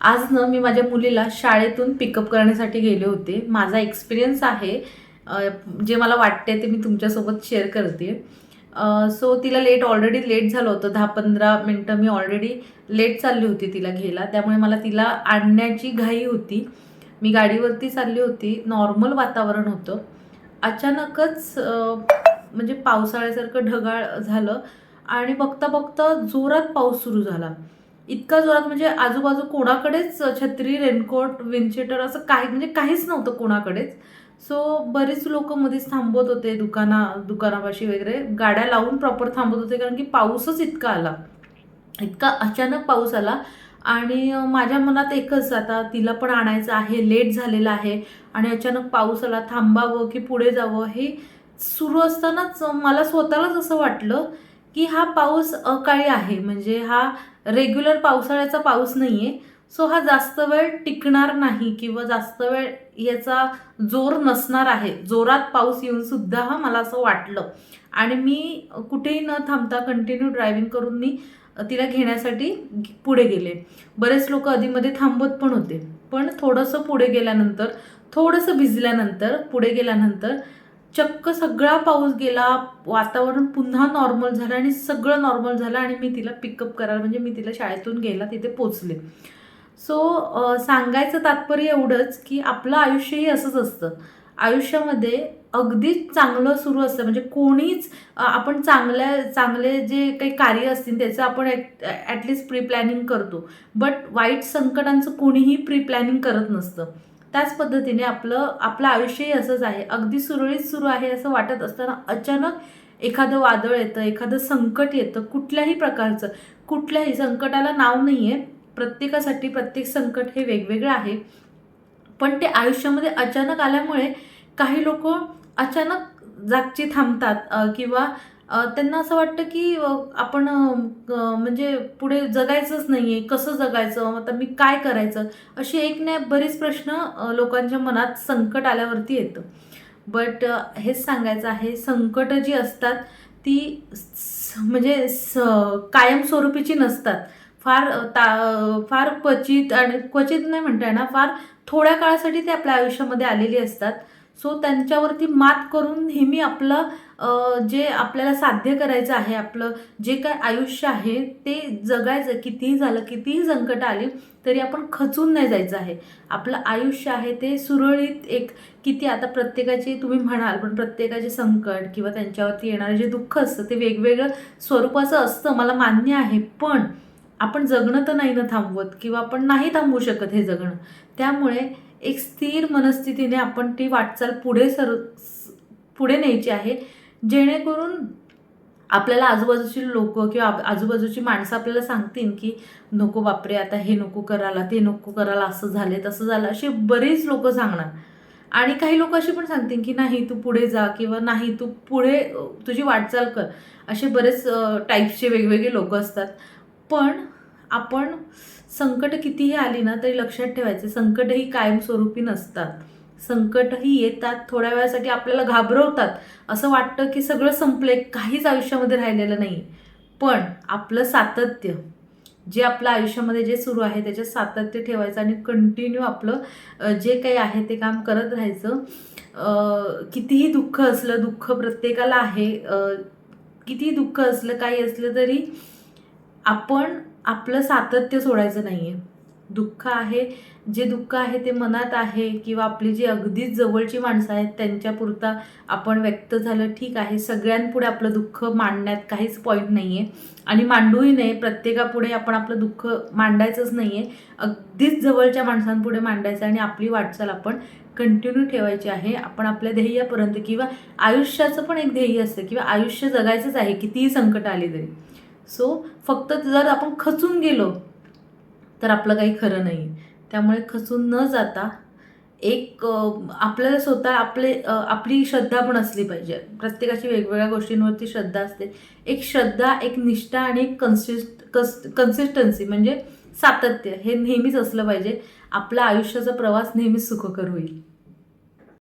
आज ना मी माझ्या मुलीला शाळेतून पिकअप करण्यासाठी गेले होते. माझा एक्सपिरियन्स आहे जे मला वाटते ते मी तुमच्यासोबत शेअर करते. सो तिला लेट ऑलरेडी लेट झालं होतं. दहा पंधरा मिनटं मी ऑलरेडी लेट चालली होती तिला घ्यायला. त्यामुळे मला तिला आणण्याची घाई होती. मी गाडीवरती चालली होती. नॉर्मल वातावरण होतं. अचानकच म्हणजे पावसाळ्यासारखं ढगाळ झालं आणि बघता बघता जोरात पाऊस सुरू झाला. इतका जोरात म्हणजे आजूबाजू कोणाकडेच छत्री रेनकोट विंडशीटर असं काही म्हणजे काहीच नव्हतं कोणाकडेच. सो बरेच लोक मध्येच थांबत होते दुकाना दुकानापाशी वगैरे. गाड्या लावून प्रॉपर थांबत होते कारण की पाऊसच इतका आला. इतका अचानक पाऊस आला. आणि माझ्या मनात एकच आता तिला पण आणायचं आहे लेट झालेलं आहे. आणि अचानक पाऊस आला थांबावं की पुढे जावं हे सुरू असतानाच मला स्वतःलाच असं वाटलं की हा पाऊस अकाळी आहे. म्हणजे हा रेग्युलर पावसाळ्याचा पाऊस नाही आहे सो हा जास्त वेळ टिकणार नाही किंवा जास्त वेळ याचा जोर नसणार आहे. जोरात पाऊस येऊन सुद्धा हा मला असं वाटलं. आणि मी कुठेही न थांबता कंटिन्यू ड्रायव्हिंग करून मी तिला घेण्यासाठी पुढे गेले. बरेच लोक आधीमध्ये थांबत पण होते. पण थोडंसं पुढे गेल्यानंतर थोडंसं भिजल्यानंतर पुढे गेल्यानंतर चक्क सगळा पाऊस गेला वातावरण पुन्हा नॉर्मल झालं आणि सगळं नॉर्मल झालं आणि मी तिला पिकअप करायला म्हणजे मी तिला शाळेतून गेला तिथे पोचले. सो सांगायचं तात्पर्य एवढंच की आपलं आयुष्यही असंच असतं. आयुष्यामध्ये अगदीच चांगलं सुरू असतं. म्हणजे कोणीच आपण चांगल्या चांगले जे काही कार्य असतील त्याचं आपण ॲटलिस्ट प्री प्लॅनिंग करतो. बट वाईट संकटांचं कोणीही प्री प्लॅनिंग करत नसतं. त्याच पद्धतीने आपलं आपलं आयुष्यही असंच आहे. अगदी सुरळीत सुरू आहे असं वाटत असताना अचानक एखादं वादळ येतं एखादं संकट येतं कुठल्याही प्रकारचं कुठल्याही संकटाला नाव नाही आहे प्रत्येकासाठी प्रत्येक संकट हे वेगवेगळं आहे. पण ते आयुष्यामध्ये अचानक आल्यामुळे काही लोक अचानक जागची थांबतात किंवा त्यांना असं वाटतं की आपण म्हणजे पुढे जगायचंच नाही आहे कसं जगायचं आता मी काय करायचं? असे एक नाही बरेच प्रश्न लोकांच्या मनात संकट आल्यावरती येतं. बट हेच सांगायचं आहे संकट जी असतात ती म्हणजे स कायमस्वरूपीची नसतात. फार ता फार क्वचित आणि क्वचित नाही म्हणता येणार फार थोड्या काळासाठी ते आपल्या आयुष्यामध्ये आलेली असतात. सो त्यांच्यावरती मात करून नेहमी आपलं जे आपल्याला साध्य करायचं आहे आपलं जे काय आयुष्य आहे ते जगायचं. कितीही झालं कितीही संकट आली तरी आपण खचून नाही जायचं आहे. आपलं आयुष्य आहे ते सुरळीत एक किती आता प्रत्येकाचे तुम्ही म्हणाल पण प्रत्येकाचे संकट किंवा त्यांच्यावरती येणारं जे दुःख असतं ते वेगवेगळं स्वरूपाचं असतं मला मान्य आहे. पण आपण जगणं तर नाही ना थांबवत किंवा आपण नाही थांबवू शकत हे जगणं. त्यामुळे एक स्थिर मनस्थितीने आपण ती वाटचाल पुढे सर पुढे न्यायची आहे. जेणेकरून आपल्याला आजूबाजूची लोक किंवा आजूबाजूची माणसं आपल्याला सांगतील की नको बापरे आता हे नको करायला ते नको करायला असं झाले तसं झालं असे बरेच लोक सांगणार. आणि काही लोक अशी पण सांगतील की नाही तू पुढे जा किंवा नाही तू पुढे तुझी वाटचाल कर. असे बरेच टाईपचे वेगवेगळे लोक असतात. पण आपण संकट कितीही आली ना तरी लक्षात ठेवायचे संकट ही कायमस्वरूपी नसतात. संकटही येतात थोड्या वेळासाठी आपल्याला घाबरवतात. असं वाटतं की सगळं संपलंय काहीच आयुष्यामध्ये राहिलेलं नाही. पण आपलं सातत्य जे आपलं आयुष्यामध्ये जे सुरू आहे त्याच्यात सातत्य ठेवायचं आणि कंटिन्यू आपलं जे काही आहे ते काम करत राहायचं. कितीही दुःख असलं दुःख प्रत्येकाला आहे कितीही दुःख असलं काही असलं तरी आपण आपलं सातत्य सोडायचं नाही आहे दुःख आहे जे दुःख आहे ते मनात आहे किंवा आपली जी अगदीच जवळची माणसं आहेत त्यांच्यापुरता आपण व्यक्त झालं ठीक आहे. सगळ्यांपुढे आपलं दुःख मांडण्यात काहीच पॉईंट नाही आहे आणि मांडूही नाही प्रत्येकापुढे आपण आपलं दुःख मांडायचंच नाही आहे अगदीच जवळच्या माणसांपुढे मांडायचं आणि आपली वाटचाल आपण कंटिन्यू ठेवायची आहे. आपण आपल्या ध्येयापर्यंत किंवा आयुष्याचं पण एक ध्येय असतं किंवा आयुष्य जगायचंच आहे कितीही संकट आली तरी. सो फक्त जर आपण खचून गेलो तर आपलं काही खरं नाही त्यामुळे खचून न जाता एक आपल्याला स्वतः आपले आपली श्रद्धा पण असली पाहिजे. प्रत्येकाची वेगवेगळ्या गोष्टींवरती श्रद्धा असते. एक श्रद्धा एक निष्ठा आणि एक कन्सिस्ट कस कन्सिस्टन्सी म्हणजे सातत्य. हे नेहमीच असलं पाहिजे. आपला आयुष्याचा प्रवास नेहमीच सुखकर होईल.